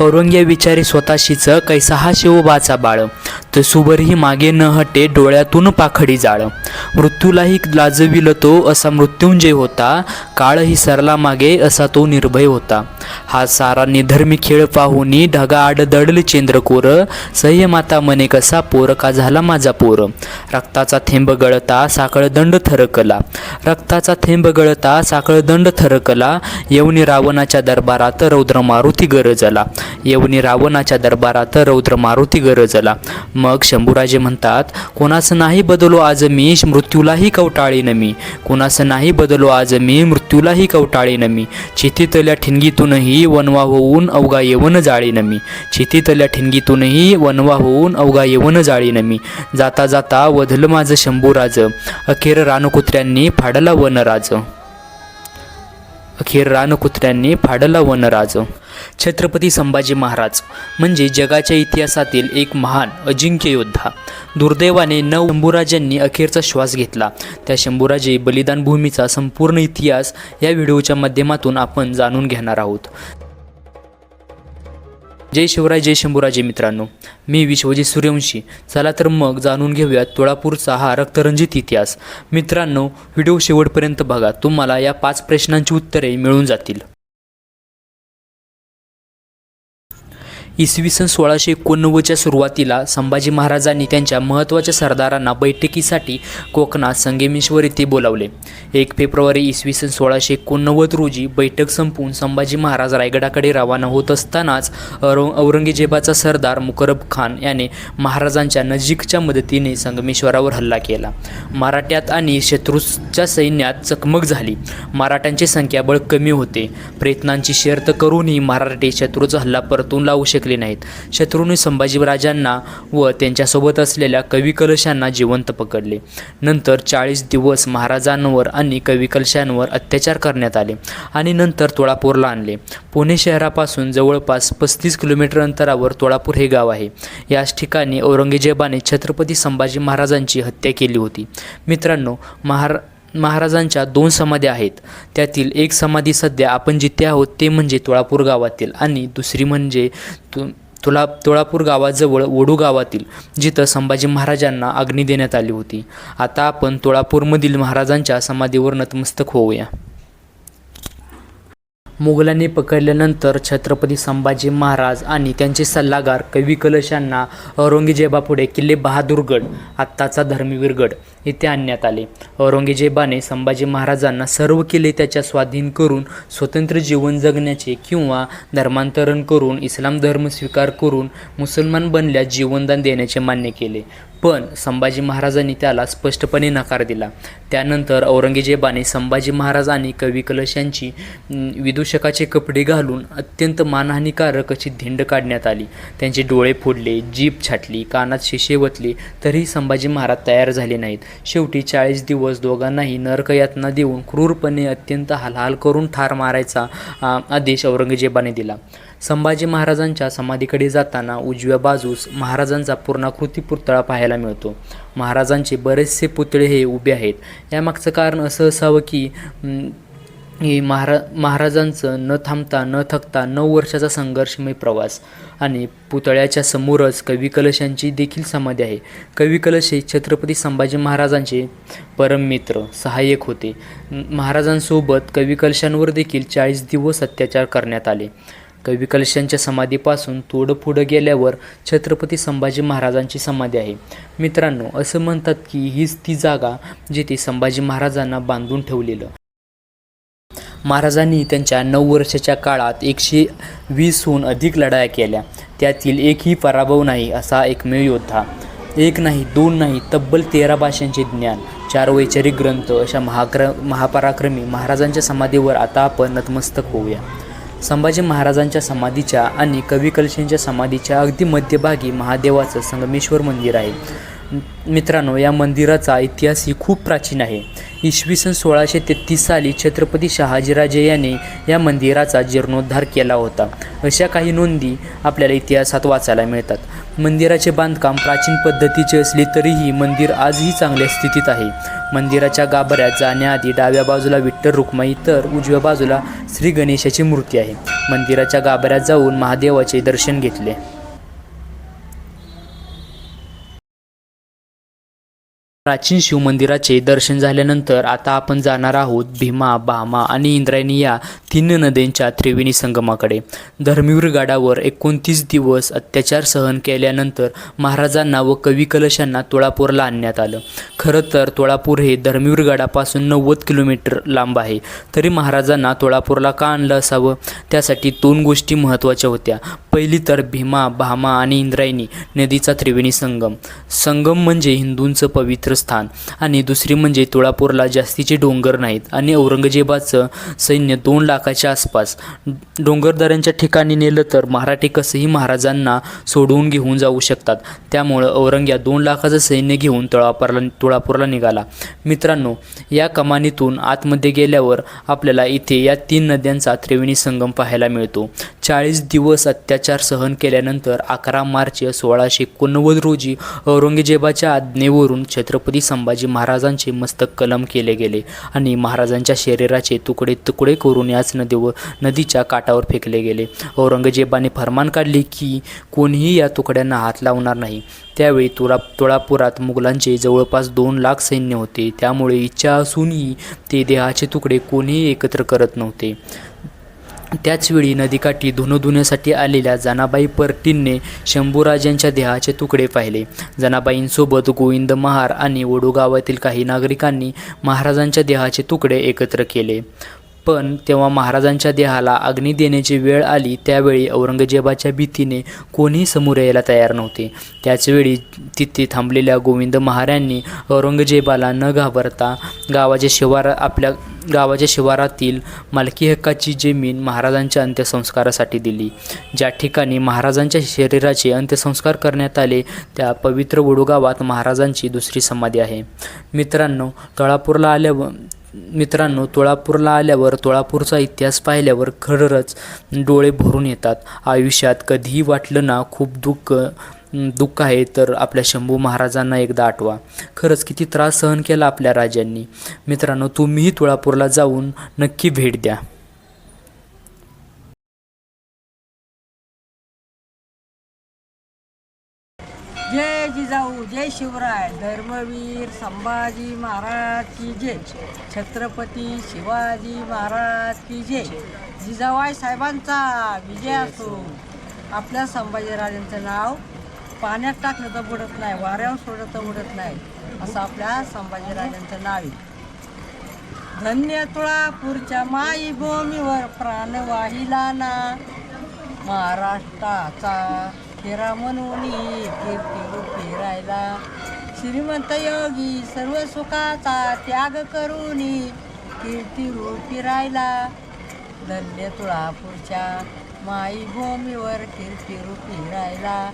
औरंग्या विचारी स्वतःशीच कैसा हा शिवबाचा बाळ. तर सुबरही मागे न हटे डोळ्यातून पाखडी जाळ. मृत्यूलाही लाजविल तो असा मृत्युंजय होता. काळही सरला मागे असा तो निर्भय होता. हा सारा निधर्मी खेळ पाहुनी ढगा आड दडल चंद्रकोर सह्य माता मने कसा पोर का झाला माझा पोर? रक्ताचा थेंब गळता साखळ दंड थरकला. रक्ताचा थेंब गळता साखळ दंड थरकला. येवनी रावणाच्या दरबारात रौद्र मारुती गरजला. येवनी रावणाच्या दरबारात रौद्र मारुती गरजला. मग शंभूराजे म्हणतात कोणाचं नाही बदलो आज मी मृत्यूलाही कवटाळीन मी. कोणाचं नाही बदलो आज मी मृत्यूलाही कवटाळीन मी. चितीतल्या ठिणगीतूनही वनवा होऊन अवघा येवन जाळीन मी. चितीतल्या ठिणगीतूनही वनवा होऊन अवघा येवन जाळीन मी. जाता जाता वधलं माझं शंभूराज. अखेर रानकुत्र्यांनी फाडला वनराज. अखेर रानकुत्र्यांनी फाडला वनराज. छत्रपती संभाजी महाराज म्हणजे जगाच्या इतिहासातील एक महान अजिंक्य योद्धा. दुर्दैवाने नऊ शंभूराजांनी अखेरचा श्वास घेतला. त्या शंभूराजे बलिदान भूमीचा संपूर्ण इतिहास या व्हिडिओच्या माध्यमातून आपण जाणून घेणार आहोत. जय शिवराय जय शंभूराजे मित्रांनो. मी विश्वजित सूर्यवंशी. चला तर मग जाणून घेऊयात तुळापूरचा हा रक्तरंजित इतिहास. मित्रांनो व्हिडिओ शेवटपर्यंत बघा. तुम्हाला या पाच प्रश्नांची उत्तरे मिळून जातील. इसवी सन सोळाशे एकोणनव्वदच्या सुरुवातीला संभाजी महाराजांनी त्यांच्या महत्त्वाच्या सरदारांना बैठकीसाठी कोकणात संगमेश्वर येथे बोलावले. एक फेब्रुवारी इसवी सन सोळाशे एकोणनव्वद रोजी बैठक संपवून संभाजी महाराज रायगडाकडे रवाना होत असतानाच औरंग औरंगजेबाचा सरदार मुकरब खान याने महाराजांच्या नजीकच्या मदतीने संगमेश्वरावर हल्ला केला. मराठ्यात आणि शत्रूच्या सैन्यात चकमक झाली. मराठ्यांची संख्याबळ कमी होते. प्रयत्नांची शर्त करूनही मराठी शत्रूचा हल्ला परतून लावू शकले नाहीत. शत्रूंनी संभाजीराजांना व त्यांच्यासोबत असलेल्या कविकलशांना जिवंत पकडले. नंतर चाळीस दिवस महाराजांवर आणि कविकलशांवर अत्याचार करण्यात आले आणि नंतर तोळापूरला आणले. पुणे शहरापासून जवळपास पस्तीस किलोमीटर अंतरावर तोळापूर हे गाव आहे. याच ठिकाणी औरंगजेबाने छत्रपती संभाजी महाराजांची हत्या केली होती. मित्रांनो महारा महाराजांच्या दोन समाध्या आहेत. त्यातील एक समाधी सध्या आपण जिथे आहोत ते म्हणजे तुळापूर गावातील आणि दुसरी म्हणजे तु तुला तुळापूर गावाजवळ ओढू गावातील जिथं संभाजी महाराजांना अग्नी देण्यात आली होती. आता आपण तुळापूरमधील महाराजांच्या समाधीवर नतमस्तक होऊया. मुघलांनी पकडल्यानंतर छत्रपती संभाजी महाराज आणि त्यांचे सल्लागार कवी कलश यांना औरंगजेबापुढे किल्ले बहादूरगड आत्ताचा धर्मवीरगड येथे आणण्यात आले. औरंगजेबाने संभाजी महाराजांना सर्व किल्ले त्याच्या स्वाधीन करून स्वतंत्र जीवन जगण्याचे किंवा धर्मांतरण करून इस्लाम धर्म स्वीकार करून मुसलमान बनल्यास जीवनदान देण्याचे मान्य केले. पण संभाजी महाराजांनी त्याला स्पष्टपणे नकार दिला. त्यानंतर औरंगजेबाने संभाजी महाराज आणि कवी कलश यांची विदूषकाचे कपडे घालून अत्यंत मानहानिकारक अशी धिंड काढण्यात आली. त्यांचे डोळे फोडले जीभ छाटली कानात शिशे वतले तरीही संभाजी महाराज तयार झाले नाहीत. शेवटी चाळीस दिवस दोघांनाही नरकयातना देऊन क्रूरपणे अत्यंत हालहाल करून ठार मारायचा आदेश औरंगजेबाने दिला. संभाजी महाराजांच्या समाधीकडे जाताना उजव्या बाजूस महाराजांचा पूर्णाकृती पुतळा पाहायला मिळतो. महाराजांचे बरेचसे पुतळे हे उभे आहेत. यामागचं कारण असं असावं की हे महारा महाराजांचं न थांबता न थकता नऊ वर्षाचा संघर्षमय प्रवास. आणि पुतळ्याच्या समोरच कवी कलशांची देखील समाधी आहे. कवी कलश हे छत्रपती संभाजी महाराजांचे परममित्र सहाय्यक होते. महाराजांसोबत कवी कलशांवर देखील चाळीस दिवस अत्याचार करण्यात आले. कवी कलशांच्या समाधीपासून थोडं पुढं गेल्यावर छत्रपती संभाजी महाराजांची समाधी आहे. मित्रांनो असं म्हणतात की हीच ती जागा जिथे संभाजी महाराजांना बांधून ठेवलेलं. महाराजांनी त्यांच्या नऊ वर्षाच्या काळात एकशे वीसहून अधिक लढाया केल्या. त्यातील एकही पराभव नाही असा एकमेव योद्धा. एक नाही दोन नाही तब्बल तेरा भाषांचे ज्ञान चार वैचारिक ग्रंथ अशा महाक्र महापराक्रमी महाराजांच्या समाधीवर आता आपण नतमस्तक होऊया. संभाजी महाराजांच्या समाधीच्या आणि कवी कलशेंच्या समाधीच्या अगदी मध्यभागी महादेवाचं संगमेश्वर मंदिर आहे. मित्रांनो या मंदिराचा इतिहास ही खूप प्राचीन आहे. इसवी सन सोळाशे तेहतीस साली छत्रपती शहाजीराजे यांनी या मंदिराचा जीर्णोद्धार केला होता. अशा काही नोंदी आपल्याला इतिहासात वाचायला मिळतात. मंदिराचे बांधकाम प्राचीन पद्धतीचे असले तरीही मंदिर आजही चांगल्या स्थितीत आहे. मंदिराच्या गाभाऱ्यात जाण्याआधी डाव्या बाजूला विठ्ठल रुक्माई तर उजव्या बाजूला श्री गणेशाची मूर्ती आहे. मंदिराच्या गाभाऱ्यात जाऊन महादेवाचे दर्शन घेतले. प्राचीन शिवमंदिराचे दर्शन झाल्यानंतर आता आपण जाणार आहोत भीमा भामा आणि इंद्रायणी या तीन नद्यांच्या त्रिवेणी संगमाकडे. धर्मवीर गाडावर एकोणतीस दिवस अत्याचार सहन केल्यानंतर महाराजांना व कवी कलशांना तुळापूरला आणण्यात आलं. खरं तर तुळापूर हे धर्मवीर गडापासून नव्वद किलोमीटर लांब आहे. तरी महाराजांना तोळापूरला का आणलं असावं? त्यासाठी दोन गोष्टी महत्त्वाच्या होत्या. पहिली तर भीमा भामा आणि इंद्रायणी नदीचा त्रिवेणी संगम. संगम म्हणजे हिंदूंचं पवित्र स्थान. आणि दुसरी म्हणजे तुळापूरला जास्तीचे डोंगर नाहीत आणि औरंगजेबाचं सैन्य दोन लाखाच्या आसपास. डोंगरदऱ्यांच्या ठिकाणी नेलं तर मराठी कसंही महाराजांना सोडवून घेऊन जाऊ शकतात. त्यामुळं औरंग्या दोन लाखाचं सैन्य घेऊन तुळापूरला तुळापूरला निघाला. मित्रांनो या कमानीतून आतमध्ये गेल्यावर आपल्याला इथे या तीन नद्यांचा त्रिवेणी संगम पाहायला मिळतो. चाळीस दिवस अत्याचार सहन केल्यानंतर अकरा मार्च सोळाशे एकोणनव्वद रोजी औरंगजेबाच्या आज्ञेवरून छत्रपती संभाजी महाराजांचे मस्तक कलम केले गेले आणि महाराजांच्या शरीराचे तुकडे तुकडे करून याच नदीवर नदीच्या काठावर फेकले गेले. औरंगजेबाने फरमान काढले की कोणीही या तुकड्यांना हात लावणार नाही. त्यावेळी तुळा तुळापुरात मुघलांचे जवळपास दोन लाख सैन्य होते. त्यामुळे इच्छा असूनही ते देहाचे तुकडे कोणीही एकत्र करत नव्हते. त्याचवेळी नदीकाठी धुणधुण्यासाठी आलेल्या जनाबाई परटींनी शंभूराजांच्या देहाचे तुकडे पाहिले. जनाबाईंसोबत गोविंद महार आणि वडू गावातील काही नागरिकांनी महाराजांच्या देहाचे तुकडे एकत्र केले. पण तेव्हा महाराजांच्या देहाला अग्नी देण्याची वेळ आली त्यावेळी औरंगजेबाच्या भीतीने कोणीही समोर यायला तयार नव्हते. त्याचवेळी तिथे थांबलेल्या गोविंद महाराजांनी औरंगजेबाला न घाबरता गावाच्या शिवार आपल्या गावाच्या शिवारातील मालकी हक्काची जमीन महाराजांच्या अंत्यसंस्कारासाठी दिली. ज्या ठिकाणी महाराजांच्या शरीराचे अंत्यसंस्कार करण्यात आले त्या पवित्र वडूगावात महाराजांची दुसरी समाधी आहे. मित्रांनो तळापूरला आल्यावर मित्रांनो तुळापूरला आल्यावर तुळापूरचा इतिहास पाहिल्यावर खरंच डोळे भरून येतात. आयुष्यात कधीही वाटलं ना खूप दुःख दुःख आहे तर आपल्या शंभू महाराजांना एकदा आठवा. खरंच किती त्रास सहन केला आपल्या राजांनी. मित्रांनो तुम्हीही तुळापूरला जाऊन नक्की भेट द्या. जय शिवराय धर्मवीर संभाजी महाराज की जय. छत्रपती शिवाजी महाराज की जय. जिजाबाई साहेबांचा विजय असो. आपल्या संभाजीराजांचं नाव पाण्यात टाकलं तर बुडत नाही वाऱ्यावर सोडलं तर बुडत नाही असं आपल्या संभाजीराजांचं नाव आहे. धन्य तुळापूरच्या माई भूमीवर प्राण वाहिला ना महाराष्ट्राचा फेरा म्हणून कीर्ती फिरायला. श्रीमंत योगी सर्व सुखाचा त्याग करून कीर्ती फिरायला. धन्य तुळापूरच्या माई भूमीवर कीर्ती फिरायला.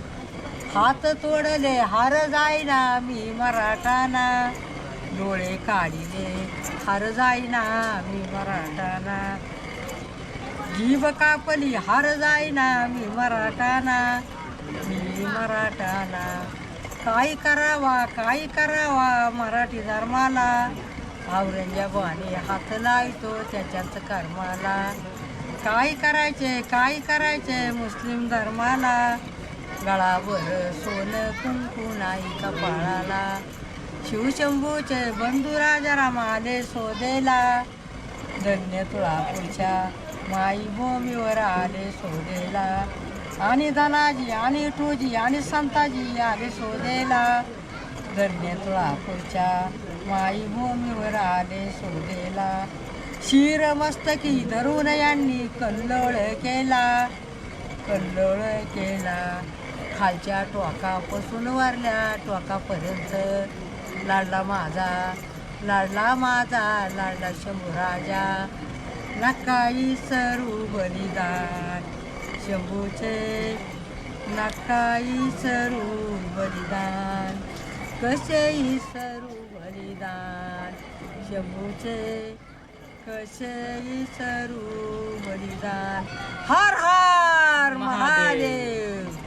हात तोडले हार जाईना मी मराठाना. डोळे काढिले हार जाईना मी मराठाना. जीव कापली हार जाईना मी मराठाना. मी मराठाला. काय करावा काय करावा मराठी धर्माला. औरंगजेबाने हात लावतो त्याच्याच कर्माला. काय करायचे काय करायचे मुस्लिम धर्माला. गळावर सोनं कुंकू नाही कपाळाला शिवशंभूचे बंधू राजा रामाले शोधेला धन्य तुळापूरच्या माई भूमीवर आले शोधेला आणि धनाजी आणि टूजी आणि संताजी आले शोधेला धरणे तुळापूरच्या माई भूमीवर आले शोधेला शिर मस्तकी धरून यांनी कल्लोळ केला कल्लोळ केला. खालच्या टोकापासून वारल्या टोकापर्यंत लाडला माझा लाडला माझा लाडला शंभू राजा नकाई सरू बलिदान शंभूचे नकाई सरू बलिदान. कसेही सरू बलिदान. शंभूचे कसेही सरू बलिदान. हर हर महादेव.